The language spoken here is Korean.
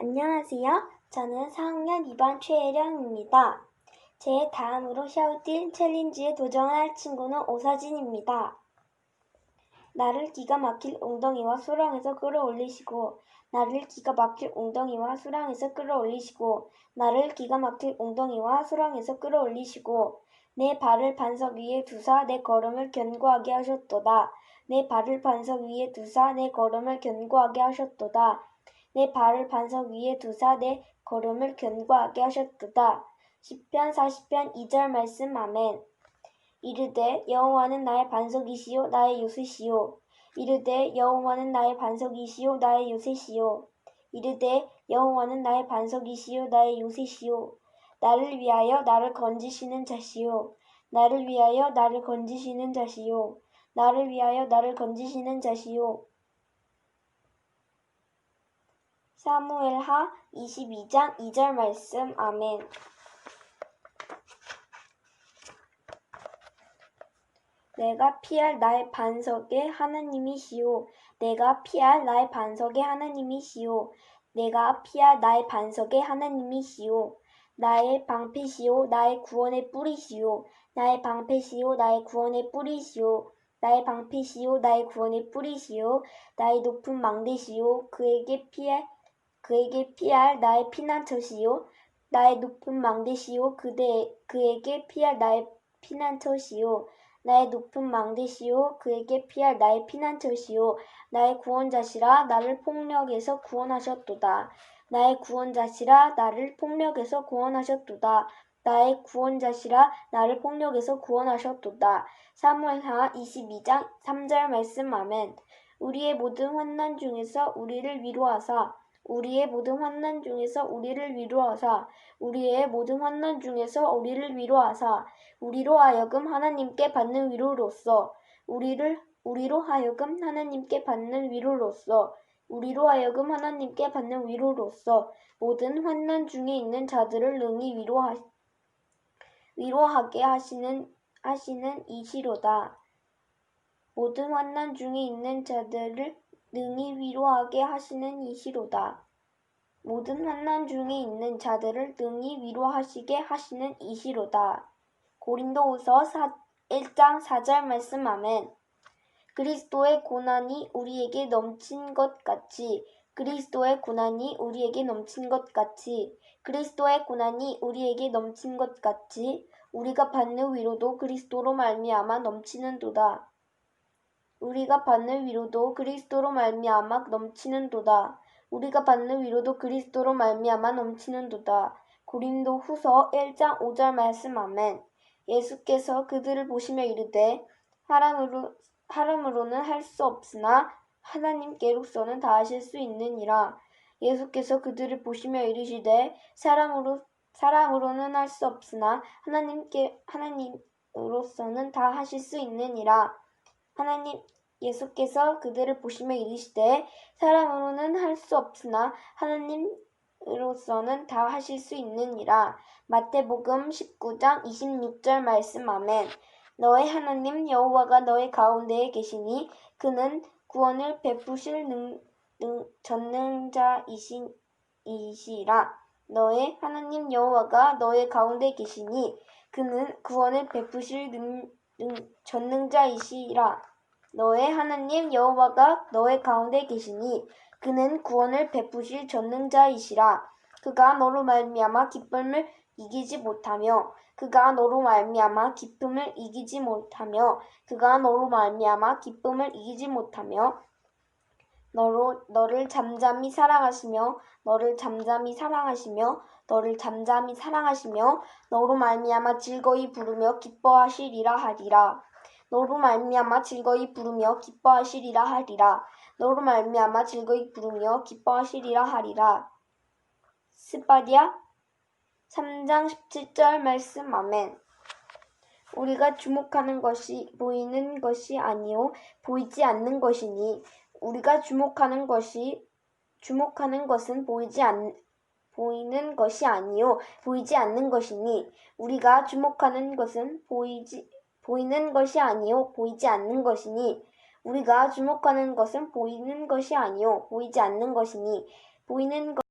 안녕하세요. 저는 4학년 2반 최혜령입니다. 제 다음으로 샤우틴 챌린지에 도전할 친구는 오사진입니다. 나를 기가 막힐 웅덩이와 수렁에서 끌어올리시고 나를 기가 막힐 웅덩이와 수렁에서 끌어올리시고 나를 기가 막힐 웅덩이와 수렁에서 끌어올리시고 내 발을 반석 위에 두사 내 걸음을 견고하게 하셨도다. 내 발을 반석 위에 두사 내 걸음을 견고하게 하셨도다. 내 발을 반석 위에 두사 내 걸음을 견고하게 하셨도다. 시편 40편 2절 말씀 아멘. 이르되 여호와는 나의 반석이시요 나의 요새시요. 이르되 여호와는 나의 반석이시요 나의 요새시요. 이르되 여호와는 나의 반석이시요 나의 요새시요. 나를 위하여 나를 건지시는 자시요. 나를 위하여 나를 건지시는 자시요. 나를 위하여 나를 건지시는 자시요 사무엘하 22장 2절 말씀 아멘 내가 피할 나의 반석의 하나님이시오. 내가 피할 나의 반석의 하나님이시오. 내가 피할 나의 반석의 하나님이시오. 나의 방패시오. 나의 구원의 뿌리시오. 나의 방패시오. 나의 구원의 뿌리시오. 나의 방패시오. 나의 구원의 뿌리시오. 나의 높은 망대시오. 그에게 피할 그에게 피할 나의 피난처시오. 나의 높은 망대시오. 그대 그에게 피할 나의 피난처시오. 나의 높은 망대시오 그에게 피할 나의 피난처시오 나의 구원자시라 나를 폭력에서 구원하셨도다 나의 구원자시라 나를 폭력에서 구원하셨도다 나의 구원자시라 나를 폭력에서 구원하셨도다 사무엘하 22장 3절 말씀 아멘 우리의 모든 환난 중에서 우리를 위로하사 우리의 모든 환난 중에서 우리를 위로하사 우리의 모든 환난 중에서 우리를 위로하사 우리로 하여금 하나님께 받는 위로로서 우리를 우리로 하여금 하나님께 받는 위로로서 우리로 하여금 하나님께 받는 위로로서 모든 환난 중에 있는 자들을 능히 위로하 위로하게 하시는 하시는 이시로다. 모든 환난 중에 있는 자들을 능히 위로하게 하시는 이시로다. 모든 환난 중에 있는 자들을 능히 위로하시게 하시는 이시로다. 고린도후서 1장 4절 말씀 아멘. 그리스도의 고난이 우리에게 넘친 것 같이 그리스도의 고난이 우리에게 넘친 것 같이 그리스도의 고난이 우리에게 넘친 것 같이 우리가 받는 위로도 그리스도로 말미암아 넘치는도다. 우리가 받는 위로도 그리스도로 말미암아 넘치는도다. 우리가 받는 위로도 그리스도로 말미암아 넘치는도다. 고린도 후서 1장 5절 말씀 아멘. 예수께서 그들을 보시며 이르되 사람으로, 사람으로는 할 수 없으나 하나님께로서는 다 하실 수 있느니라. 예수께서 그들을 보시며 이르시되 사람으로 사람으로는 할 수 없으나 하나님께 하나님으로서는 다 하실 수 있느니라. 하나님 예수께서 그들을 보시며 이르시되 사람으로는 할 수 없으나 하나님으로서는 다 하실 수 있느니라. 마태복음 19장 26절 말씀 아멘. 너의 하나님 여호와가 너의 가운데에 계시니 그는 구원을 베푸실 능, 능, 전능자이시라. 너의 하나님 여호와가 너의 가운데 계시니 그는 구원을 베푸실 능, 능, 전능자이시라. 너의 하나님 여호와가 너의 가운데 계시니 그는 구원을 베푸실 전능자이시라. 그가 너로 말미암아 기쁨을 이기지 못하며 그가 너로 말미암아 기쁨을 이기지 못하며 그가 너로 말미암아 기쁨을 이기지 못하며 너로 너를 잠잠히 사랑하시며 너를 잠잠히 사랑하시며 너를 잠잠히 사랑하시며 너로 말미암아 즐거이 부르며 기뻐하시리라 하리라. 너로 말미암아 즐거이 부르며 기뻐하시리라 하리라. 너로 말미암아 즐거이 부르며 기뻐하시리라 하리라. 스바디아 3장 17절 말씀 아멘. 우리가 주목하는 것이 보이는 것이 아니요 보이지 않는 것이니 우리가 주목하는 것이 주목하는 것은 보이지 않 보이는 것이 아니요 보이지 않는 것이니 우리가 주목하는 것은 보이지 보이는 것이 아니요 보이지 않는 것이니 우리가 주목하는 것은 보이는 것이 아니요 보이지 않는 것이니 보이는 것